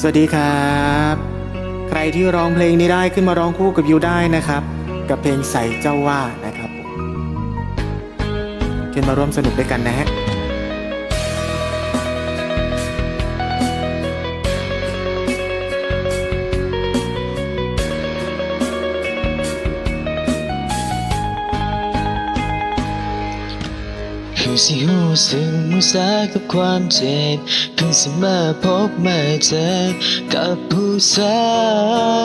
สวัสดีครับ ใครที่ร้องเพลงนี้ได้ขึ้นมาร้องคู่กับยูได้นะครับ กับเพลงใส่เจ้าว่านะครับขึ้นมาร่วมสนุกด้วยกันนะฮะ พิ่งสิหูสึกมุสากับความเจ็บเพิ่งสิมาพบมาเจอกับผู้สา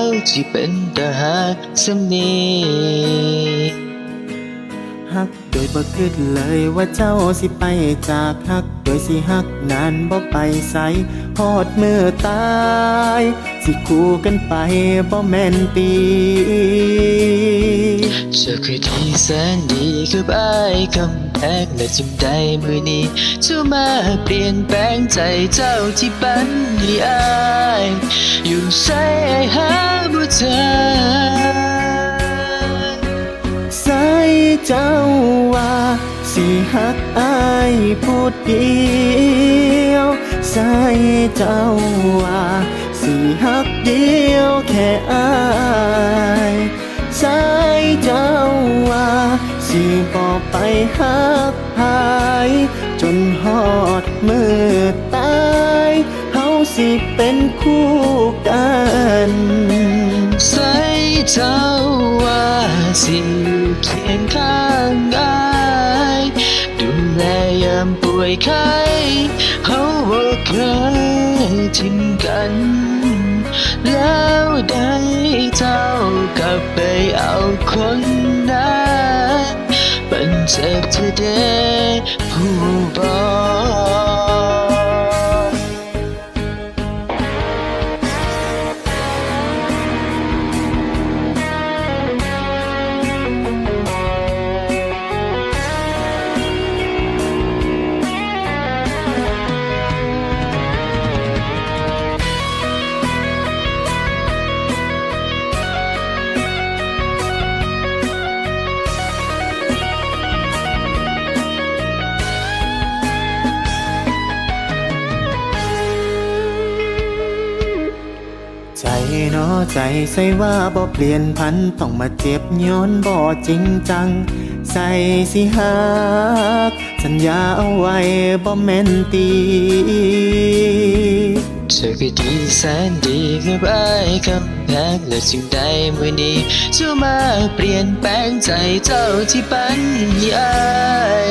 วที่เป็นตาหักสำนีฮักโดยบ่คิดเลยว่าเจ้าสิไปจากฮัก โดยสิฮักนานบ่ไปใสฮอดมือตาย สิคู่กันไปบ่แม่นตีเธอคือที่แสนดีกับอายคำ แพงและจำได้มือนี้เจ้ามาเปลี่ยนแปลงใจเจ้าที่ปันให้อายอยู่ใส่หาบ่เจอใส่เจ้าว่าสิฮักอายพูดเดียวใส่เจ้าว่าสิฮักเดียวแค่อายใส่เจ้า สิบอกไปฮักหาย จนฮอดมือตายเฮาสิเป็นคู่กันใส่เจ้าว่าสิอยู่เคียงข้างกายดูแลยามป่วยไข้เขาบ่เคยทิ้งกัน แล้วได้เจ้ากลับไปเอาคน มันเจ็ ใจใส่ว่าบ่เปลี่ยนพันต้องมาเจ็บย้อนบ่จริงจัง ใส่สิหักสัญญาเอาไว้บ่แม่นตีเธอคือดีแสนดีกับไอ้คำแพงและสิ่งใดมือนี้จ้ามาเปลี่ยนแปลงใจเจ้าที่ปันให้อาย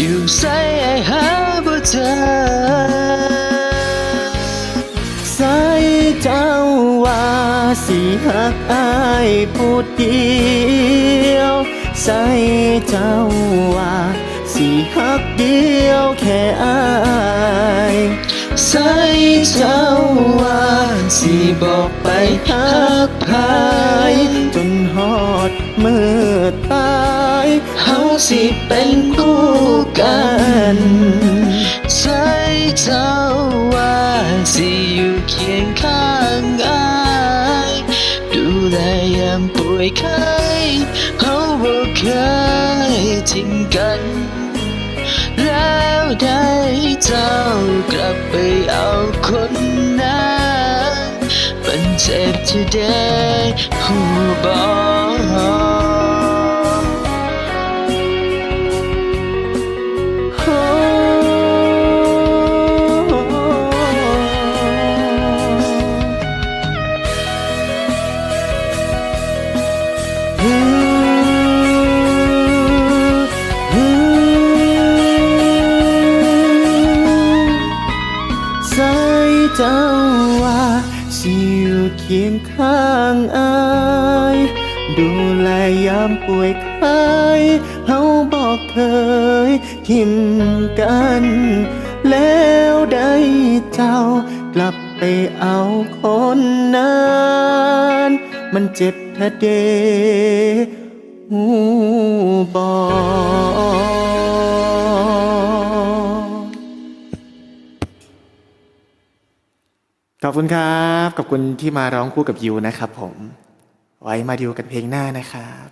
อยู่ใส่ไอ้หาบ่เจอ สิหักอายพูดเดียว ใส่เจ้าว่า สิหักเดียวแค่อายใส่เจ้าว่าสิบอกไปหักพายจนฮอดมือตายเฮาสิเป็นคู่กันใส่เจ้าว่าสิอยู่เคียงข้างามป่วยไข้เฮาบอกเคยทิ้งกัน แล้วได้เจ้ากลับไปเอาคนนั้นมันเจ็บที่ได้หูบอก อยู่เคียงข้างอายดูแลยามป่วยไข้เฮาบอกเคยทิมกัน แล้วได้เจ้ากลับไปเอาคนนั้นมันเจ็บแท้เดหูบอ ขอบคุณครับ ขอบคุณที่มาร้องคู่กับยูนะครับผม ไว้มาดูกันเพลงหน้านะครับ